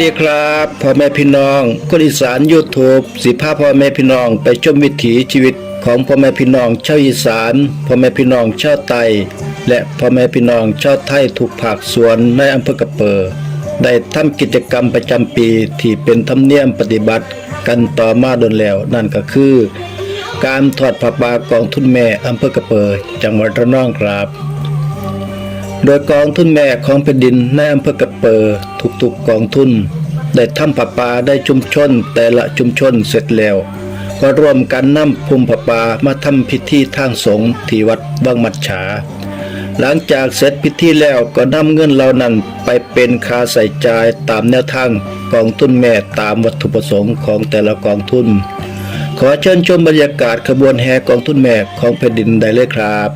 ดีครับพ่อแม่พี่น้องคนอีสานยูทูบสิพาพพ่อแม่พี่น้องไปชมวิถีชีวิตของพ่อแม่พี่น้องชาวอีสานพ่อแม่พี่น้องชาวไต และพ่อแม่พี่น้องชาวไทยทุกภาคส่วนในอำเภอกระเปอได้ทำกิจกรรมประจำปีที่เป็นธรรมเนียมปฏิบัติกันต่อมาโดนแล้ว นั่นก็คือ การทอดผ้าป่ากองทุนแม่อำเภอกระเปอจังหวัดระนองครับ โดยกองทุนแม่ของแผ่นดินในอำเภอกระเปอทุกๆกองทุน ได้ทำผ้าป่าได้ชุมชนแต่ละชุมชนเสร็จแล้ว ก็ร่วมกันนำภูมิผ้าป่ามาทำพิธีทางสงฆ์ที่วัดวังมัดฉา หลังจากเสร็จพิธีแล้วก็นำเงินเหล่านั้นไปเป็นค่าใส่จ่ายตามแนวทางกองทุนแม่ตามวัตถุประสงค์ของแต่ละกองทุน ขอเชิญชมบรรยากาศขบวนแห่กองทุนแม่ของแผ่นดินได้เลยครับ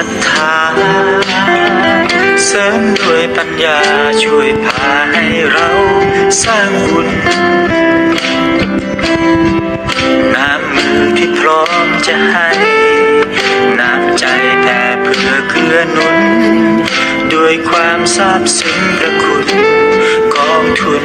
รัทธา เสริมด้วยปัญญาช่วยพาให้เราสร้างบุญน้ำมือที่พร้อมจะให้น้ำใจแผ่เพื่อเกื้อหนุน ด้วยความซาบซึ้งพระคุณกองทุน